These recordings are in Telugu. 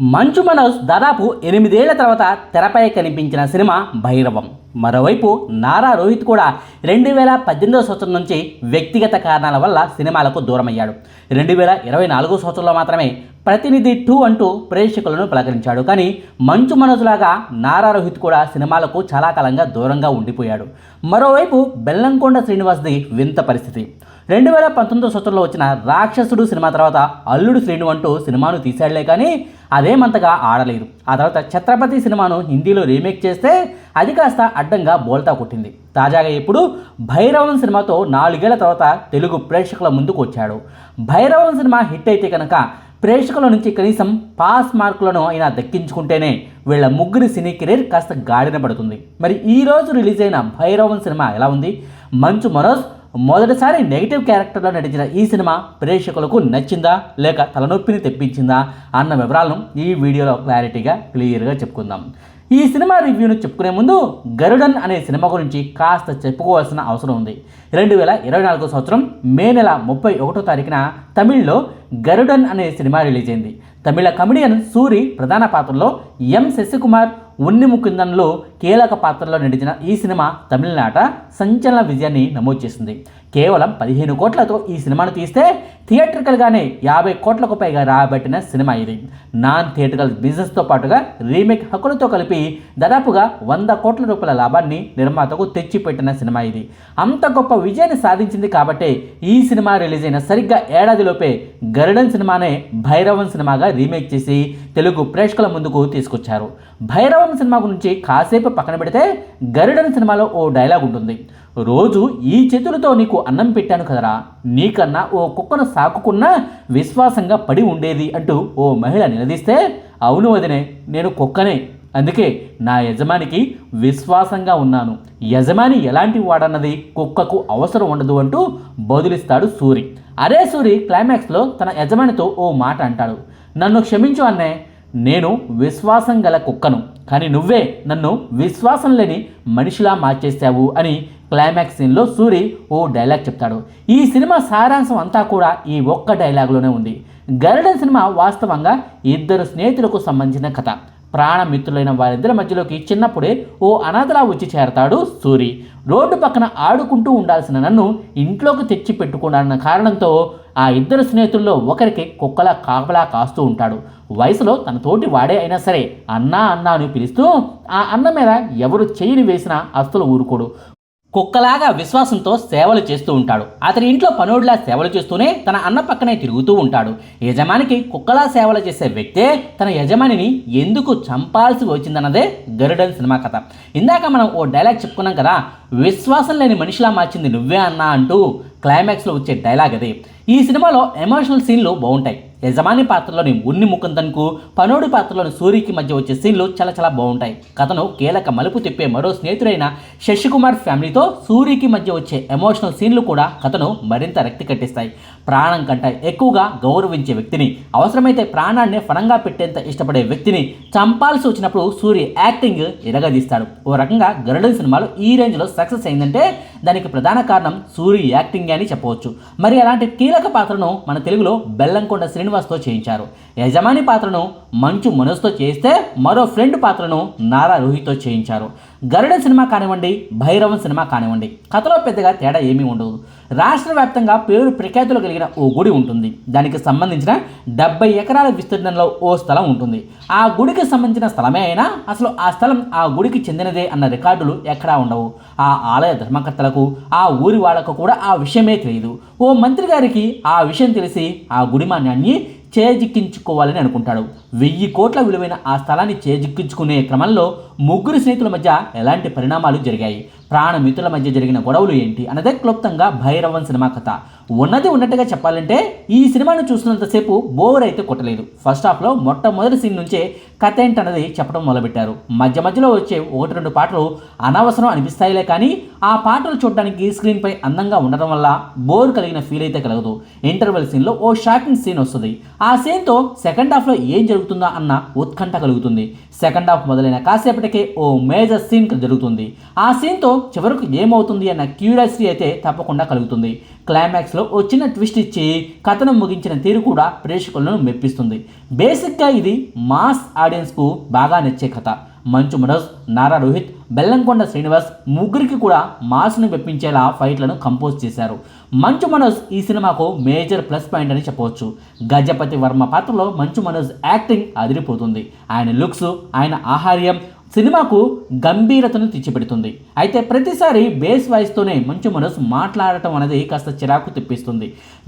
మంచు మనోజ్ దాదాపు ఎనిమిదేళ్ళ తర్వాత తెరపై కనిపించిన సినిమా భైరవం. మరోవైపు నారా రోహిత్ కూడా రెండు వేల పద్దెనిమిదవ సంవత్సరం నుంచి వ్యక్తిగత కారణాల వల్ల సినిమాలకు దూరమయ్యాడు. రెండు వేల ఇరవై నాలుగో సంవత్సరంలో మాత్రమే ప్రతినిధి టూ అంటూ ప్రేక్షకులను పలకరించాడు. కానీ మంచు మనసులాగా నారా రోహిత్ కూడా సినిమాలకు చాలా కాలంగా దూరంగా ఉండిపోయాడు. మరోవైపు బెల్లంకొండ శ్రీనివాస్ది వింత పరిస్థితి. రెండు వేల పంతొమ్మిదో సంవత్సరంలో వచ్చిన రాక్షసుడు సినిమా తర్వాత అల్లుడు శ్రీను అంటూ సినిమాను తీశాడులే కానీ అదేమంతగా ఆడలేదు. ఆ తర్వాత ఛత్రపతి సినిమాను హిందీలో రీమేక్ చేస్తే అది కాస్త అడ్డంగా బోల్తా కొట్టింది. తాజాగా ఇప్పుడు భైరవం సినిమాతో నాలుగేళ్ళ తర్వాత తెలుగు ప్రేక్షకుల ముందుకు వచ్చాడు. భైరవం సినిమా హిట్ అయితే కనుక ప్రేక్షకుల నుంచి కనీసం పాస్ మార్కులను అయినా దక్కించుకుంటేనే వీళ్ళ ముగ్గురి సినీ కెరీర్ కాస్త గాడిన పడుతుంది. మరి ఈ రోజు రిలీజ్ అయిన భైరవన్ సినిమా ఎలా ఉంది? మంచు మనోజ్ మొదటిసారి నెగిటివ్ క్యారెక్టర్లో నటించిన ఈ సినిమా ప్రేక్షకులకు నచ్చిందా? లేక తలనొప్పిని తెప్పించిందా? అన్న వివరాలను ఈ వీడియోలో క్లారిటీగా క్లియర్గా చెప్పుకుందాం. ఈ సినిమా రివ్యూను చెప్పుకునే ముందు గరుడన్ అనే సినిమా గురించి కాస్త చెప్పుకోవాల్సిన అవసరం ఉంది. రెండు వేల ఇరవై నాలుగో సంవత్సరం మే నెల ముప్పై ఒకటో తారీఖున తమిళ్ళో గరుడన్ అనే సినిమా రిలీజ్ అయింది. తమిళ కమెడియన్ సూరి ప్రధాన పాత్రలో ఎం శశికుమార్ ఉన్ని ముకుందన్లో కీలక పాత్రలో నటించిన ఈ సినిమా తమిళనాట సంచలన విజయాన్ని నమోదు చేసింది. కేవలం పదిహేను కోట్లతో ఈ సినిమాను తీస్తే థియేట్రికల్గానే యాభై కోట్లకు పైగా రాబట్టిన సినిమా ఇది. నాన్ థియేట్రికల్ బిజినెస్తో పాటుగా రీమేక్ హక్కులతో కలిపి దాదాపుగా వంద కోట్ల రూపాయల లాభాన్ని నిర్మాతకు తెచ్చిపెట్టిన సినిమా ఇది. అంత గొప్ప విజయాన్ని సాధించింది కాబట్టే ఈ సినిమా రిలీజ్ అయిన సరిగ్గా ఏడాదిలోపే గరుడన్ సినిమానే భైరవన్ సినిమాగా రీమేక్ చేసి తెలుగు ప్రేక్షకుల ముందుకు తీసుకొచ్చారు. భైరవం సినిమా గురించి కాసేపు పక్కన పెడితే గరుడన్ సినిమాలో ఓ డైలాగ్ ఉంటుంది. రోజు ఈ చేతులతో నీకు అన్నం పెట్టాను కదరా. నీకన్నా ఓ కుక్కను సాకుకున్నా విశ్వాసంగా పడి ఉండేది అంటూ ఓ మహిళ నిలదీస్తే అవును వదినే నేను కుక్కనే. అందుకే నా యజమానికి విశ్వాసంగా ఉన్నాను. యజమాని ఎలాంటి వాడన్నది కుక్కకు అవసరం ఉండదు అంటూ బదులిస్తాడు సూరి. అరే సూరి క్లైమాక్స్లో తన యజమానితో ఓ మాట అంటాడు. నన్ను క్షమించు అన్నే నేను విశ్వాసం గల కుక్కను. కానీ నువ్వే నన్ను విశ్వాసం లేని మనిషిలా మార్చేశావు అని క్లైమాక్స్ సీన్లో సూరి ఓ డైలాగ్ చెప్తాడు. ఈ సినిమా సారాంశం అంతా కూడా ఈ ఒక్క డైలాగ్లోనే ఉంది. గరుడన్ సినిమా వాస్తవంగా ఇద్దరు స్నేహితులకు సంబంధించిన కథ. ప్రాణమిత్రులైన వారిద్దరి మధ్యలోకి చిన్నప్పుడే ఓ అనాథలా వచ్చి చేరతాడు సూరి. రోడ్డు పక్కన ఆడుకుంటూ ఉండాల్సిన నన్ను ఇంట్లోకి తెచ్చి పెట్టుకున్నాడన్న కారణంతో ఆ ఇద్దరు స్నేహితుల్లో ఒకరికి కుక్కలా కాపలా కాస్తూ ఉంటాడు. వయసులో తన తోటి వాడే అయినా సరే అన్నా అన్నా అని పిలుస్తూ ఆ అన్న మీద ఎవరు చేయిని వేసినా అస్సలు ఊరుకోడు. కుక్కలాగా విశ్వాసంతో సేవలు చేస్తూ ఉంటాడు. అతని ఇంట్లో పనుడిలా సేవలు చేస్తూనే తన అన్న పక్కనే తిరుగుతూ ఉంటాడు. యజమానికి కుక్కలా సేవలు చేసే వ్యక్తే తన యజమానిని ఎందుకు చంపాల్సి వచ్చిందన్నదే గరుడన్ సినిమా కథ. ఇందాక మనం ఓ డైలాగ్ చెప్పుకున్నాం కదా విశ్వాసం లేని మనిషిలా మార్చింది నువ్వే అన్నా అంటూ క్లైమాక్స్లో వచ్చే డైలాగ్ అదే. ఈ సినిమాలో ఎమోషనల్ సీన్లు బాగుంటాయి. యజమాని పాత్రలోని ఉన్ని ముకుందన్కు పనోడి పాత్రలోని సూరికి మధ్య వచ్చే సీన్లు చాలా చాలా బాగుంటాయి. కథను కీలక మలుపు తిప్పే మరో స్నేహితుడైన శశికుమార్ ఫ్యామిలీతో సూరికి మధ్య వచ్చే ఎమోషనల్ సీన్లు కూడా కథను మరింత రక్తి కట్టిస్తాయి. ప్రాణం కంటే ఎక్కువగా గౌరవించే వ్యక్తిని అవసరమైతే ప్రాణాన్ని ఫణంగా పెట్టేంత ఇష్టపడే వ్యక్తిని చంపాల్సి వచ్చినప్పుడు సూరి యాక్టింగ్ ఇరగదీస్తాడు ఓ రకంగా గరుడన్ సినిమాలో ఈ రేంజ్లో సక్సెస్ అయిందంటే దానికి ప్రధాన కారణం సూరి యాక్టింగ్ అని చెప్పవచ్చు. మరి అలాంటి కీలక పాత్రను మన తెలుగులో బెల్లంకొండ శ్రీనివాస్తో చేయించారు. యజమాని పాత్రను మంచు మనోజ్తో చేస్తే మరో ఫ్రెండ్ పాత్రను నారా రోహిత్తో చేయించారు. గరుడ సినిమా కానివ్వండి భైరవం సినిమా కానివ్వండి కథలో పెద్దగా తేడా ఏమీ ఉండదు. రాష్ట్ర వ్యాప్తంగా పేరు ప్రఖ్యాతులు కలిగిన ఓ గుడి ఉంటుంది. దానికి సంబంధించిన డెబ్బై ఎకరాల విస్తీర్ణంలో ఓ స్థలం ఉంటుంది. ఆ గుడికి సంబంధించిన స్థలమే అయినా అసలు ఆ స్థలం ఆ గుడికి చెందినదే అన్న రికార్డులు ఎక్కడా ఉండవు. ఆ ఆలయ ధర్మకర్తలకు ఆ ఊరి వాళ్ళకు కూడా ఆ విషయమే తెలియదు ఓ మంత్రి గారికి ఆ విషయం తెలిసి ఆ గుడి మాన్యాన్ని చేజిక్కించుకోవాలని అనుకుంటాడు. వెయ్యి కోట్ల విలువైన ఆ స్థలాన్ని చేజిక్కించుకునే క్రమంలో ముగ్గురు స్నేహితుల మధ్య ఎలాంటి పరిణామాలు జరిగాయి? ప్రాణమిత్రుల మధ్య జరిగిన గొడవలు ఏంటి? అన్నదే క్లుప్తంగా భైరవన్ సినిమా కథ. ఉన్నది ఉన్నట్టుగా చెప్పాలంటే ఈ సినిమాను చూస్తున్నంతసేపు బోర్ అయితే కొట్టలేదు. ఫస్ట్ హాఫ్లో మొట్టమొదటి సీన్ నుంచే కథ ఏంటన్నది చెప్పడం మొదలుపెట్టారు. మధ్య మధ్యలో వచ్చే ఒకటి రెండు పాటలు అనవసరం అనిపిస్తాయిలే కానీ ఆ పాటలు చూడడానికి స్క్రీన్పై అందంగా ఉండడం వల్ల బోర్ కలిగిన ఫీల్ అయితే కలగదు. ఇంటర్వెల్ సీన్లో ఓ షాకింగ్ సీన్ వస్తుంది. ఆ సీన్తో సెకండ్ హాఫ్లో ఏం జరుగుతుందా అన్న ఉత్కంఠ కలుగుతుంది. సెకండ్ హాఫ్ మొదలైన కాసేపటికే ఓ మేజర్ సీన్ జరుగుతుంది. ఆ సీన్తో చివరకు ఏమవుతుంది అన్న క్యూరియాసిటీ అయితే తప్పకుండా కలుగుతుంది. క్లైమాక్స్లో ఓ చిన్న ట్విస్ట్ ఇచ్చి కథను ముగించిన తీరు కూడా ప్రేక్షకులను మెప్పిస్తుంది. బేసిక్గా ఇది మాస్ ఆడియన్స్కు బాగా నచ్చే కథ. మంచు మనోజ్ నారా రోహిత్ బెల్లంకొండ శ్రీనివాస్ ముగ్గురికి కూడా మాస్ను మెప్పించేలా ఫైట్లను కంపోజ్ చేశారు. మంచు మనోజ్ ఈ సినిమాకు మేజర్ ప్లస్ పాయింట్ అని చెప్పవచ్చు. గజపతి వర్మ పాత్రలో మంచు మనోజ్ యాక్టింగ్ అదిరిపోతుంది. ఆయన లుక్స్ ఆయన ఆహార్యం సినిమాకు గంభీరతను తెచ్చిపెడుతుంది. అయితే ప్రతిసారి బేస్ వాయిస్తోనే మంచు మనోజ్ మాట్లాడటం అనేది కాస్త చిరాకు తెప్పిస్తుంది.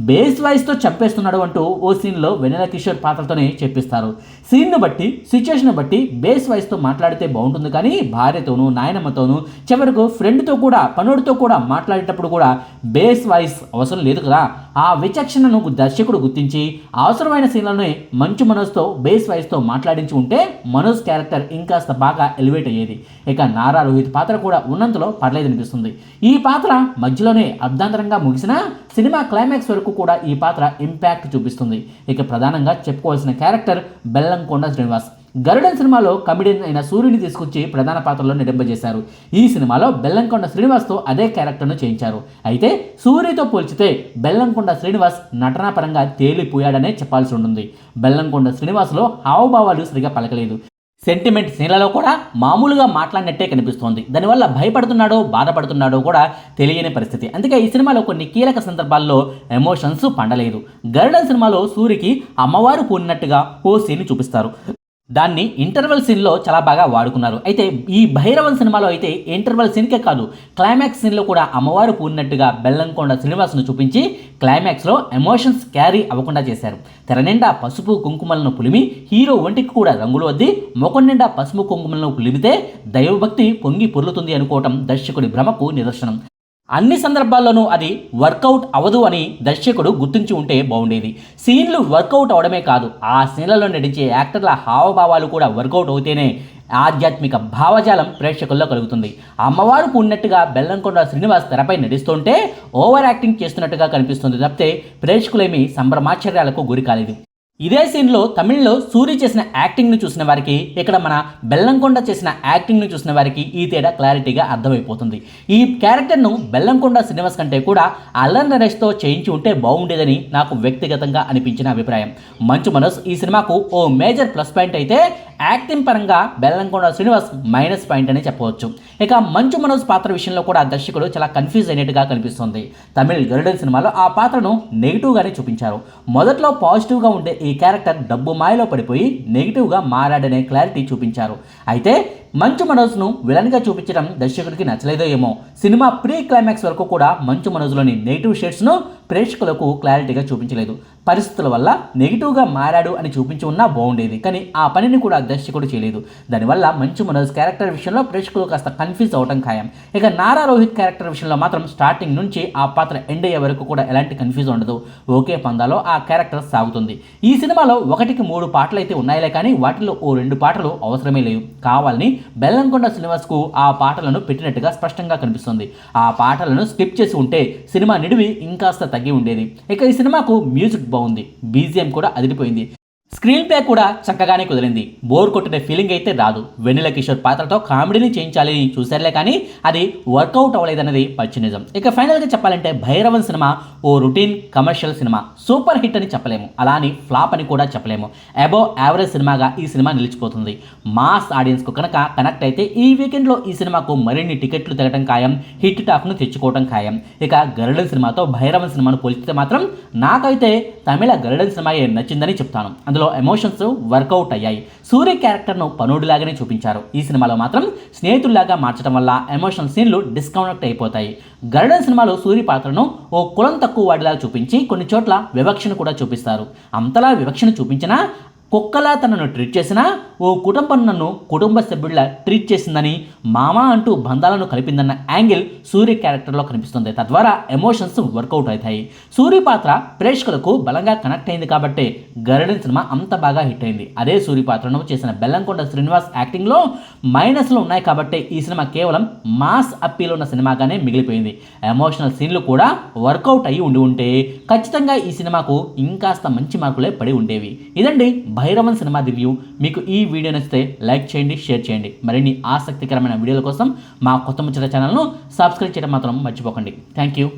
బేస్ వాయిస్తో చంపేస్తున్నాడు అంటూ ఓ సీన్లో వెన్నెల కిషోర్ పాత్రతోనే చెప్పిస్తారు. సీన్ను బట్టి సిచ్యువేషన్ బట్టి బేస్ వాయిస్తో మాట్లాడితే బాగుంటుంది కానీ భార్యతోనూ నాయనమ్మతోనూ చివరకు ఫ్రెండ్తో కూడా పనుడితో కూడా మాట్లాడేటప్పుడు కూడా బేస్ వాయిస్ అవసరం లేదు కదా. ఆ విచక్షణను దర్శకుడు గుర్తించి అవసరమైన సీన్లను మంచు మనోజ్తో బేస్ వైస్తో మాట్లాడించి ఉంటే మనోజ్ క్యారెక్టర్ ఇంకాస్త బాగా ఎలివేట్ అయ్యేది. ఇక నారా రోహిత్ పాత్ర కూడా ఉన్నంతలో పర్లేదనిపిస్తుంది. ఈ పాత్ర మధ్యలోనే అర్ధాంతరంగా ముగిసినా సినిమా క్లైమాక్స్ వరకు కూడా ఈ పాత్ర ఇంపాక్ట్ చూపిస్తుంది. ఇక ప్రధానంగా చెప్పుకోవాల్సిన క్యారెక్టర్ బెల్లంకొండ శ్రీనివాస్. గరుడన్ సినిమాలో కమెడియన్ అయిన సూర్యుని తీసుకొచ్చి ప్రధాన పాత్రలో నిడింపజేశారు ఈ సినిమాలో బెల్లంకొండ శ్రీనివాస్తో అదే క్యారెక్టర్ను చేయించారు. అయితే సూర్యతో పోల్చితే బెల్లంకొండ శ్రీనివాస్ నటనా పరంగా తేలిపోయాడనే చెప్పాల్సి ఉంటుంది. బెల్లంకొండ శ్రీనివాస్లో హావభావాలు సరిగా పలకలేదు. సెంటిమెంట్ సీన్లలో కూడా మామూలుగా మాట్లాడినట్టే కనిపిస్తోంది. దానివల్ల భయపడుతున్నాడో బాధపడుతున్నాడో కూడా తెలియని పరిస్థితి. అందుకే ఈ సినిమాలో కొన్ని కీలక సందర్భాల్లో ఎమోషన్స్ పండలేదు. గరుడన్ సినిమాలో సూరికి అమ్మవారు పూనినట్టుగా ఓ సీన్ చూపిస్తారు. దాన్ని ఇంటర్వెల్ సీన్లో చాలా బాగా వాడుకున్నారు. అయితే ఈ భైరవన్ సినిమాలో అయితే ఇంటర్వెల్ సీన్కే కాదు క్లైమాక్స్ సీన్లో కూడా అమ్మవారు పూడినట్టుగా బెల్లంకొండ శ్రీనివాసును చూపించి క్లైమాక్స్లో ఎమోషన్స్ క్యారీ అవ్వకుండా చేశారు. తెర నిండా పసుపు కుంకుమలను పులిమి హీరో ఒంటికి కూడా రంగులు వద్ది ముఖం నిండా పసుపు కుంకుమలను పులిమితే దైవభక్తి పొంగి పొర్లుతుంది అనుకోవటం దర్శకుడి భ్రమకు నిదర్శనం. అన్ని సందర్భాల్లోనూ అది వర్కౌట్ అవ్వదు అని దర్శకుడు గుర్తించి ఉంటే బాగుండేది. సీన్లు వర్కౌట్ అవడమే కాదు ఆ సీన్లలో నడిచే యాక్టర్ల హావభావాలు కూడా వర్కౌట్ అవుతేనే ఆధ్యాత్మిక భావజాలం ప్రేక్షకుల్లో కలుగుతుంది. అమ్మవారు ఉన్నట్టుగా బెల్లంకొండ శ్రీనివాస్ తెరపై నడుస్తుంటే ఓవర్ యాక్టింగ్ చేస్తున్నట్టుగా కనిపిస్తుంది తప్పితే ప్రేక్షకులేమీ సంభ్రమాశ్చర్యాలకు గురి కాలేదు ఇదే సీన్లో తమిళ్ళో సూరి చేసిన యాక్టింగ్ను చూసిన వారికి ఇక్కడ మన బెల్లంకొండ చేసిన యాక్టింగ్ను చూసిన వారికి ఈ తేడా క్లారిటీగా అర్థమైపోతుంది. ఈ క్యారెక్టర్ను బెల్లంకొండ శ్రీనివాస్ కంటే కూడా అల్లన్ నరేష్తో చేయించి ఉంటే బాగుండేదని నాకు వ్యక్తిగతంగా అనిపించిన అభిప్రాయం. మంచు మనోజ్ ఈ సినిమాకు ఓ మేజర్ ప్లస్ పాయింట్ అయితే యాక్టింగ్ పరంగా బెల్లంకొండ శ్రీనివాస్ మైనస్ పాయింట్ అని చెప్పవచ్చు. ఇక మంచు మనోజ్ పాత్ర విషయంలో కూడా దర్శకుడు చాలా కన్ఫ్యూజ్ అయినట్టుగా కనిపిస్తుంది. తమిళ్ గరుడన్ సినిమాలో ఆ పాత్రను నెగిటివ్గానే చూపించారు. మొదట్లో పాజిటివ్గా ఉండే ఈ క్యారెక్టర్ డబ్బు మాయలో పడిపోయి నెగిటివ్గా మారాడనే క్లారిటీ చూపించారు. అయితే మంచు మనోజ్ను విలన్గా చూపించడం దర్శకుడికి నచ్చలేదో ఏమో. సినిమా ప్రీ క్లైమాక్స్ వరకు కూడా మంచు మనోజ్లోని నెగిటివ్ షేడ్స్ను ప్రేక్షకులకు క్లారిటీగా చూపించలేదు. పరిస్థితుల వల్ల నెగిటివ్గా మారాడు అని చూపించి ఉన్నా బాగుండేది కానీ ఆ పనిని కూడా దర్శకుడు చేయలేదు. దానివల్ల మంచు మనోజ్ క్యారెక్టర్ విషయంలో ప్రేక్షకులు కాస్త కన్ఫ్యూజ్ అవటం ఖాయం. ఇక నారా రోహిత్ క్యారెక్టర్ విషయంలో మాత్రం స్టార్టింగ్ నుంచి ఆ పాత్ర ఎండ్ అయ్యే వరకు కూడా ఎలాంటి కన్ఫ్యూజ్ ఉండదు. ఒకే పందాలో ఆ క్యారెక్టర్ సాగుతుంది. ఈ సినిమాలో ఒకటికి మూడు పాటలు అయితే ఉన్నాయిలే కానీ వాటిలో ఓ రెండు పాటలు అవసరమే లేవు. కావాలని బెల్లంకొండ శ్రీనివాస్కు ఆ పాటలను పెట్టినట్టుగా స్పష్టంగా కనిపిస్తుంది. ఆ పాటలను స్కిప్ చేసి ఉంటే సినిమా నిడివి ఇంకాస్త తగ్గి ఉండేది. ఇక ఈ సినిమాకు మ్యూజిక్ బాగుంది. బీజిఎం కూడా అదిరిపోయింది. స్క్రీన్ ప్లే కూడా చక్కగానే కుదిరింది. బోర్ కొట్టిన ఫీలింగ్ అయితే రాదు. వెన్నెల కిషోర్ పాత్రతో కామెడీని చేయించాలని చూశారులే కానీ అది వర్కౌట్ అవ్వలేదన్నది పచ్చి నిజం. ఇక ఫైనల్గా చెప్పాలంటే భైరవన్ సినిమా ఓ routine commercial cinema. Super hit అని చెప్పలేము. అలా అని ఫ్లాప్ అని కూడా చెప్పలేము. అబోవ్ యావరేజ్ సినిమాగా ఈ సినిమా నిలిచిపోతుంది. మాస్ ఆడియన్స్కు కనుక కనెక్ట్ అయితే ఈ వీకెండ్లో ఈ సినిమాకు మరిన్ని టికెట్లు తిరగడం ఖాయం హిట్ టాక్ను తెచ్చుకోవడం ఖాయం. ఇక గరుడన్ సినిమాతో భైరవన్ సినిమాను పోల్చితే మాత్రం నాకైతే తమిళ గరుడన్ సినిమాయే నచ్చిందని చెప్తాను. ఇందులో ఎమోషన్స్ వర్కౌట్ అయ్యాయి. సూర్య క్యారెక్టర్ను పనుడిలాగానే చూపించారు. ఈ సినిమాలో మాత్రం స్నేహితుల్లాగా మార్చడం వల్ల ఎమోషనల్ సీన్లు డిస్కనెక్ట్ అయిపోతాయి. గరుడన్ సినిమాలో సూర్య పాత్రను ఓ కులం తక్కువ వాడిలా చూపించి కొన్ని చోట్ల వివక్షను కూడా చూపిస్తారు. అంతలా వివక్షను చూపించినా కుక్కలా తనను ట్రీట్ చేసినా ఓ కుటుంబం నన్ను కుటుంబ సభ్యుడిలా ట్రీట్ చేసిందని మామ అంటూ బంధాలను కలిపిందన్న యాంగిల్ సూర్య క్యారెక్టర్లో కనిపిస్తుంది. తద్వారా ఎమోషన్స్ వర్కౌట్ అవుతాయి. సూర్య పాత్ర ప్రేక్షకులకు బలంగా కనెక్ట్ అయింది కాబట్టి గరుడన్ సినిమా అంత బాగా హిట్ అయింది. అదే సూర్య పాత్రను చేసిన బెల్లంకొండ శ్రీనివాస్ యాక్టింగ్లో మైనస్లు ఉన్నాయి కాబట్టి ఈ సినిమా కేవలం మాస్ అప్పీల్ ఉన్న సినిమాగానే మిగిలిపోయింది. ఎమోషనల్ సీన్లు కూడా వర్కౌట్ అయ్యి ఉండి ఉంటే ఖచ్చితంగా ఈ సినిమాకు ఇంకాస్త మంచి మార్కులే పడి ఉండేవి. ఇదండి భైరవన్ సినిమా రివ్యూ. మీకు ఈ వీడియో నచ్చితే లైక్ చేయండి షేర్ చేయండి. మరిన్ని ఆసక్తికరమైన వీడియోల కోసం మా కొత్త ముచ్చట ఛానల్ను సబ్స్క్రైబ్ చేయడం మాత్రం మర్చిపోకండి. Thank you.